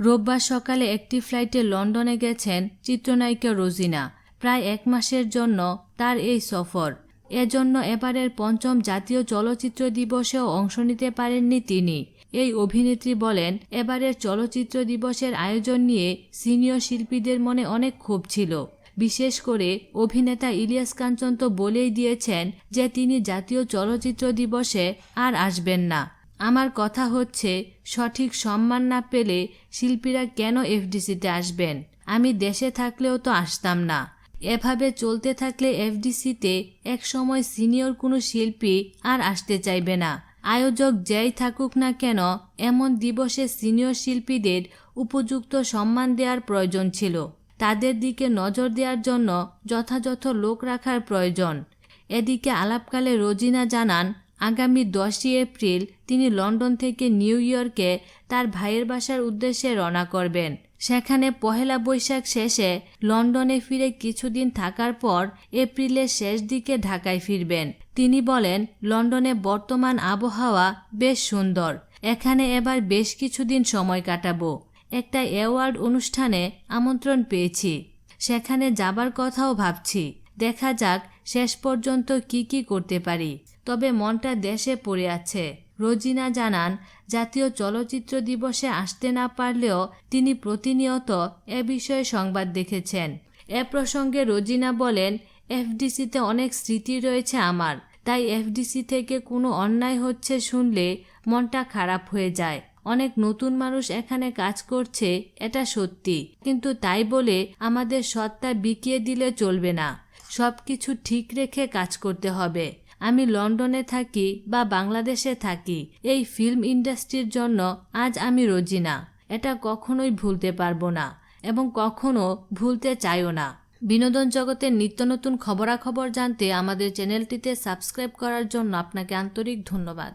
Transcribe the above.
রোববার সকালে একটি ফ্লাইটে লন্ডনে গেছেন চিত্রনায়িকা রোজিনা। প্রায় এক মাসের জন্য তার এই সফর। এজন্য এবারের পঞ্চম জাতীয় চলচ্চিত্র দিবসেও অংশ নিতে পারেননি তিনি। এই অভিনেত্রী বলেন, এবারের চলচ্চিত্র দিবসের আয়োজন নিয়ে সিনিয়র শিল্পীদের মনে অনেক ক্ষোভ ছিল। বিশেষ করে অভিনেতা ইলিয়াস কাঞ্চন তো বলেই দিয়েছেন যে তিনি জাতীয় চলচ্চিত্র দিবসে আর আসবেন না। আমার কথা হচ্ছে, সঠিক সম্মান না পেলে শিল্পীরা কেন এফডিসিতে আসবেন? আমি দেশে থাকলেও তো আসতাম না। এভাবে চলতে থাকলে এফডিসিতে একসময় সিনিয়র কোনো শিল্পী আর আসতে চাইবে না। আয়োজক যেই থাকুক না কেন, এমন দিবসে সিনিয়র শিল্পীদের উপযুক্ত সম্মান দেওয়ার প্রয়োজন ছিল। তাদের দিকে নজর দেওয়ার জন্য যথাযথ লোক রাখার প্রয়োজন। এদিকে আলাপকালে রোজিনা জানান আগামী দশই এপ্রিল তিনি লন্ডন থেকে নিউ ইয়র্কে তার ভাইয়ের বাসার উদ্দেশ্যে রওনা করবেন। সেখানে পহেলা বৈশাখ শেষে লন্ডনে ফিরে কিছুদিন থাকার পর এপ্রিলের শেষ দিকে ঢাকায় ফিরবেন। তিনি বলেন, লন্ডনে বর্তমান আবহাওয়া বেশ সুন্দর। এখানে এবার বেশ কিছুদিন সময় কাটাবো। একটা অ্যাওয়ার্ড অনুষ্ঠানে আমন্ত্রণ পেয়েছি। সেখানে যাবার কথাও ভাবছি। দেখা যাক শেষ পর্যন্ত কি কি করতে পারি। তবে মনটা দেশে পড়ে আছে। রোজিনা জানান, জাতীয় চলচ্চিত্র দিবসে আসতে না পারলেও তিনি প্রতিনিয়ত এ বিষয়ে সংবাদ দেখেছেন। এ প্রসঙ্গে রোজিনা বলেন, এফডিসিতে অনেক স্মৃতি রয়েছে আমার। তাই এফডিসি থেকে কোনো অন্যায় হচ্ছে শুনলে মনটা খারাপ হয়ে যায়। অনেক নতুন মানুষ এখানে কাজ করছে, এটা সত্যি। কিন্তু তাই বলে আমাদের সত্তা বিকিয়ে দিলে চলবে না। সব কিছু ঠিক রেখে কাজ করতে হবে। আমি লন্ডনে থাকি বা বাংলাদেশে থাকি, এই ফিল্ম ইন্ডাস্ট্রির জন্য আজ আমি রোজিনা এটা কখনোই ভুলতে পারব না এবং কখনো ভুলতে চাইও না। বিনোদন জগতের নিত্য নতুন খবরাখবর জানতে আমাদের চ্যানেলটিতে সাবস্ক্রাইব করার জন্য আপনাকে আন্তরিক ধন্যবাদ।